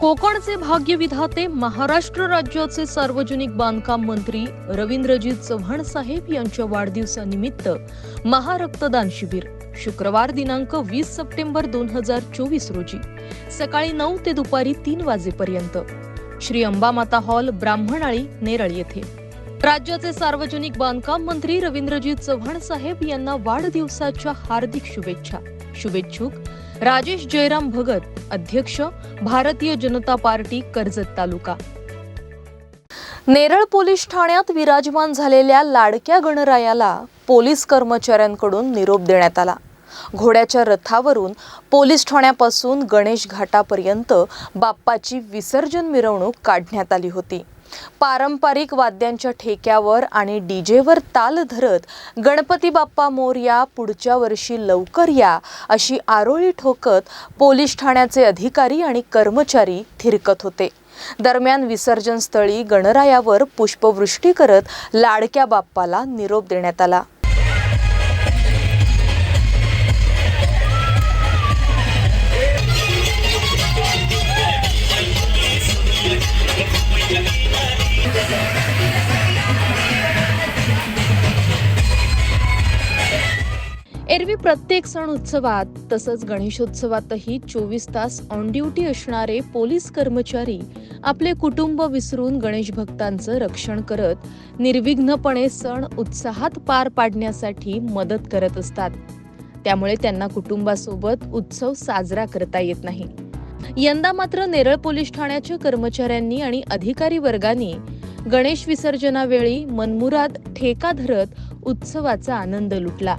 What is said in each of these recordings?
कोकणचे भाग्यविधाते महाराष्ट्र राज्याचे सार्वजनिक बांधकाम मंत्री रवींद्रजीत चव्हाण साहेब यांच्या वाढदिवसानिमित्त महारक्तदान शिबिर शुक्रवार दिनांक वीस सप्टेंबर दोन हजार चोवीस रोजी सकाळी नऊ ते दुपारी तीन वाजेपर्यंत. श्री अंबामाता हॉल ब्राह्मणाळी नेरळ येथे. राज्याचे सार्वजनिक बांधकाम मंत्री रवींद्रजीत चव्हाण साहेब यांना वाढदिवसाच्या हार्दिक शुभेच्छा. शुभेच्छुक राजेश जयराम भगत अध्यक्ष भारतीय जनता पार्टी कर्जत तालुका. नेरळ पोलीस ठाण्यात विराजमान झालेल्या लाडक्या गणरायाला पोलीस कर्मचाऱ्यांकडून निरोप देण्यात आला. घोड्याच्या रथावरून पोलीस ठाण्यापासून गणेश घाटापर्यंत बाप्पाची विसर्जन मिरवणूक काढण्यात आली होती. पारंपरिक वाद्यांच्या ठेक्यावर आणि डीजेवर ताल धरत गणपती बाप्पा मोरया पुढच्या वर्षी लवकर या अशी आरोळी ठोकत पोलीस ठाण्याचे अधिकारी आणि कर्मचारी थिरकत होते. दरम्यान विसर्जन स्थळी गणरायावर पुष्पवृष्टी करत लाडक्या बाप्पाला निरोप देण्यात आला. एरवी प्रत्येक सण उत्सवात तसंच गणेशोत्सवातही चोवीस तास ऑन ड्युटी असणारे पोलीस कर्मचारी आपले कुटुंब विसरून गणेश भक्तांचं रक्षण करत निर्विघ्नपणे सण उत्साहात पार पाडण्यासाठी मदत करत असतात. त्यामुळे त्यांना कुटुंबासोबत उत्सव साजरा करता येत नाही. यंदा मात्र नेरळ पोलीस ठाण्याच्या कर्मचाऱ्यांनी आणि अधिकारी वर्गाने गणेश विसर्जनावेळी मनमुराद ठेका धरत उत्सवाचा आनंद लुटला.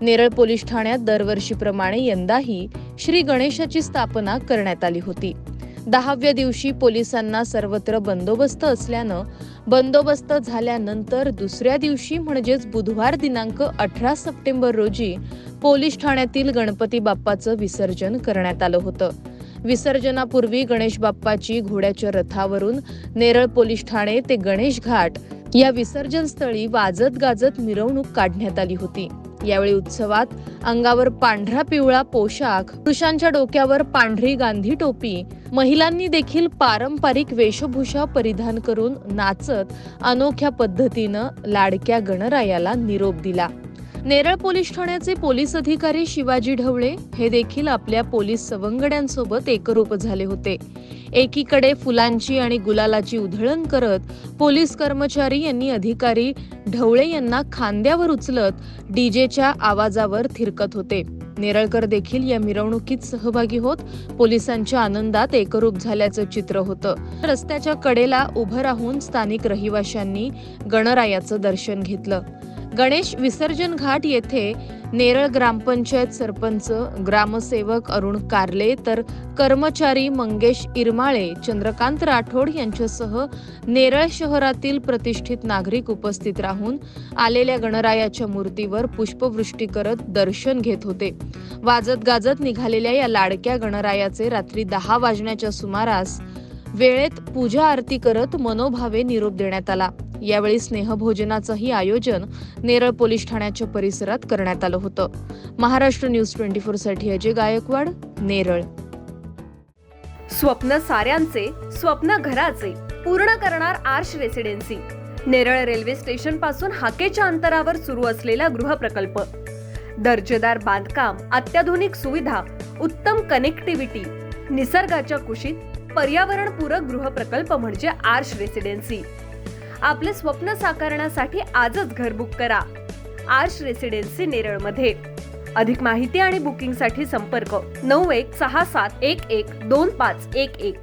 नेरळ पोलीस ठाण्यात दरवर्षीप्रमाणे यंदाही श्री गणेशाची स्थापना करण्यात आली होती. दहाव्या दिवशी पोलिसांना सर्वत्र बंदोबस्त असल्यानं बंदोबस्त झाल्यानंतर दुसऱ्या दिवशी म्हणजेच बुधवार दिनांक अठरा सप्टेंबर रोजी पोलीस ठाण्यातील गणपती बाप्पाचं विसर्जन करण्यात आलं होतं. विसर्जनापूर्वी गणेश बाप्पाची घोड्याच्या रथावरून नेरळ पोलीस ठाणे ते गणेश घाट या विसर्जन स्थळी वाजत गाजत मिरवणूक काढण्यात आली होती. यावेळी उत्सवात अंगावर पांढरा पिवळा पोशाख पुरुषांच्या डोक्यावर पांढरी गांधी टोपी महिलांनी देखील पारंपरिक वेशभूषा परिधान करून नाचत अनोख्या पद्धतीनं लाडक्या गणरायाला निरोप दिला. नेरळ पोलीस ठाण्याचे पोलीस अधिकारी शिवाजी ढवळे हे देखील आपल्या पोलीस सवंगड्यांसोबत एकरूप झाले होते. एकीकडे फुलांची आणि गुलालाची उधळण करत पोलीस कर्मचारी यांनी अधिकारी ढवळे यांना खांद्यावर उचलत डीजेच्या आवाजावर थिरकत होते. नेरळकर देखील या मिरवणुकीत सहभागी होत पोलिसांच्या आनंदात एकरूप झाल्याचं चित्र होतं. रस्त्याच्या कडेला उभं राहून स्थानिक रहिवाशांनी गणरायाचं दर्शन घेतलं. गणेश विसर्जन घाट येथे नेरळ ग्रामपंचायत सरपंच ग्रामसेवक अरुण कारले तर कर्मचारी मंगेश इरमाळे चंद्रकांत राठोड यांच्यासह नेरळ शहरातील प्रतिष्ठित नागरिक उपस्थित राहून आलेल्या गणरायाच्या मूर्तीवर पुष्पवृष्टी करत दर्शन घेत होते. वाजत गाजत निघालेल्या या लाडक्या गणरायाचे रात्री दहा वाजण्याच्या सुमारास वेळेत पूजा आरती करत मनोभावे निरोप देण्यात आला. यावेळी स्नेहभोजनाचंही आयोजन नेरळ पोलीस ठाण्याच्या परिसरात करण्यात आलं होतं. महाराष्ट्र न्यूज ट्वेंटी फोरसाठी अजय गायकवाड नेरळ. स्वप्न साऱ्यांचे स्वप्न घराचे पूर्ण करणार आर्श रेसिडेन्सी. नेरळ रेल्वे स्टेशनपासून हाकेच्या अंतरावर सुरू असलेला गृहप्रकल्प. दर्जेदार बांधकाम अत्याधुनिक सुविधा उत्तम कनेक्टिव्हिटी निसर्गाच्या कुशीत पर्यावरणपूरक गृहप्रकल्प म्हणजे आर्श रेसिडेन्सी. आपले स्वप्न साकारण्यासाठी आजच घर बुक करा. आर्श रेसिडेन्सी नेरळमध्ये. अधिक माहिती आणि बुकिंगसाठी संपर्क नऊ एक सहा सात एक एक दोन पाच एक एक.